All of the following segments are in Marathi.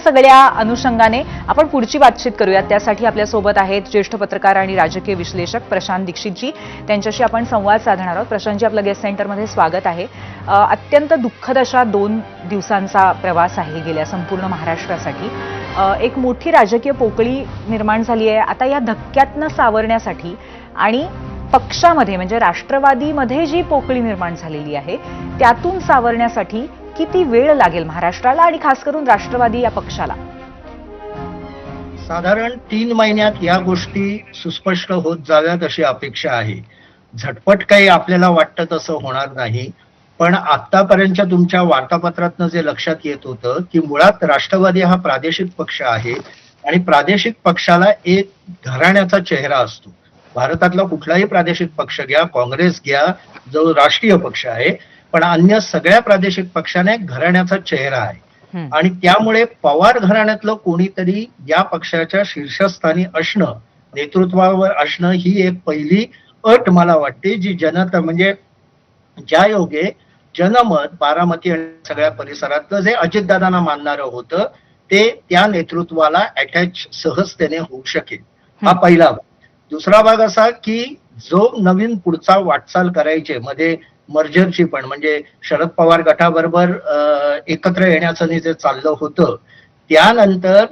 सगळ्या अनुषंगाने आपण पुढची बातचीत करूयात. त्यासाठी आपल्यासोबत आहेत ज्येष्ठ पत्रकार आणि राजकीय विश्लेषक प्रशांत दीक्षितजी. त्यांच्याशी आपण संवाद साधणार आहोत. प्रशांतजी आपलं गेस्ट सेंटरमध्ये स्वागत आहे. अत्यंत दुःखद अशा दोन दिवसांचा प्रवास आहे गेल्या संपूर्ण महाराष्ट्रासाठी. एक मोठी राजकीय पोकळी निर्माण झाली आहे. आता या धक्क्यातनं सावरण्यासाठी आणि पक्षामध्ये म्हणजे राष्ट्रवादीमध्ये जी पोकळी निर्माण झालेली आहे त्यातून सावरण्यासाठी किती वेळ लागेल महाराष्ट्राला आणि खास करून राष्ट्रवादी या पक्षाला? साधारण तीन महिन्यात या गोष्टी सुस्पष्ट होत जाव्यात अशी अपेक्षा आहे. झटपट काही आपल्याला वाटतं तसं होणार नाही. पण आतापर्यंतच्या तुमच्या वार्तापत्रातनं जे लक्षात येत होतं की मुळात राष्ट्रवादी हा प्रादेशिक पक्ष आहे आणि प्रादेशिक पक्षाला एक घराण्याचा चेहरा असतो. भारतातला कुठलाही प्रादेशिक पक्ष घ्या काँग्रेस घ्या जो राष्ट्रीय पक्ष आहे पण अन्य सगळ्या प्रादेशिक पक्षाने घराण्याचा चेहरा आहे. आणि त्यामुळे पवार घराण्यातलं कोणीतरी या पक्षाच्या शीर्षस्थानी असणं नेतृत्वावर असणं ही एक पहिली अट मला वाटते जी जनता म्हणजे ज्या योगे जनमत बारामती आणि सगळ्या परिसरातलं जे अजितदादांना मानणारं होतं ते त्या नेतृत्वाला अटॅच सहजतेने होऊ शकेल हं. पहिला भाग दुसरा भाग असा की जो नवीन पुढचा वाटचाल करायचे मध्ये मर्जरची पण म्हणजे शरद पवार गटाबरोबर एकत्र येण्याचं जे चाललं होतं त्यानंतर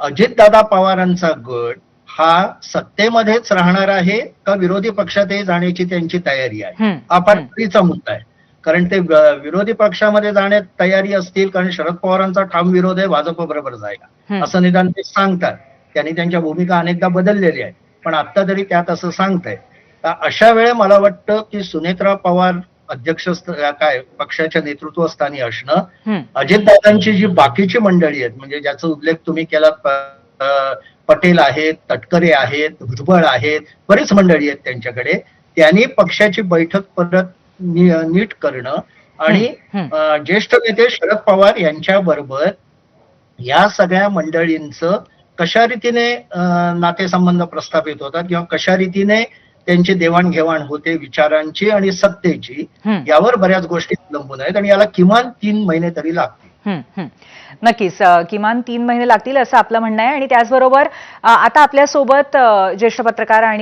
अजितदादा पवारांचा गट हा सत्तेमध्येच राहणार आहे का विरोधी पक्षातही जाण्याची त्यांची तयारी आहे हं. फार. चुकीचा मुद्दा आहे कारण ते विरोधी पक्षामध्ये जाण्यात तयारी असतील कारण शरद पवारांचा ठाम विरोध आहे भाजप बरोबर जायला. असं निदान ते सांगतात त्यांनी त्यांच्या भूमिका अनेकदा बदललेल्या आहेत पण आता तरी त्यात असं सांगताय अशा वेळे मला वाटतं की सुनेत्रा पवार अध्यक्ष काय पक्षाच्या नेतृत्वस्थानी असणं. अजितदादांची जी बाकीची मंडळी आहेत म्हणजे ज्याचा उल्लेख तुम्ही केला पटेल आहेत तटकरे आहेत भुजबळ आहेत बरीच मंडळी आहेत त्यांच्याकडे त्यांनी पक्षाची बैठक परत नीट करणं आणि ज्येष्ठ नेते शरद पवार यांच्या बरोबर या सगळ्या मंडळींचं कशा रीतीने नातेसंबंध प्रस्थापित होतात किंवा कशा रीतीने त्यांची देवाणघेवाण होते विचारांची आणि सत्तेची. यावर बऱ्याच गोष्टी अवलंबून आहेत आणि याला किमान तीन महिने तरी लागतील. नक्कीच किमान तीन महिने लागतील असं आपलं म्हणणं आहे आणि त्याचबरोबर आता आपल्यासोबत ज्येष्ठ पत्रकार आणि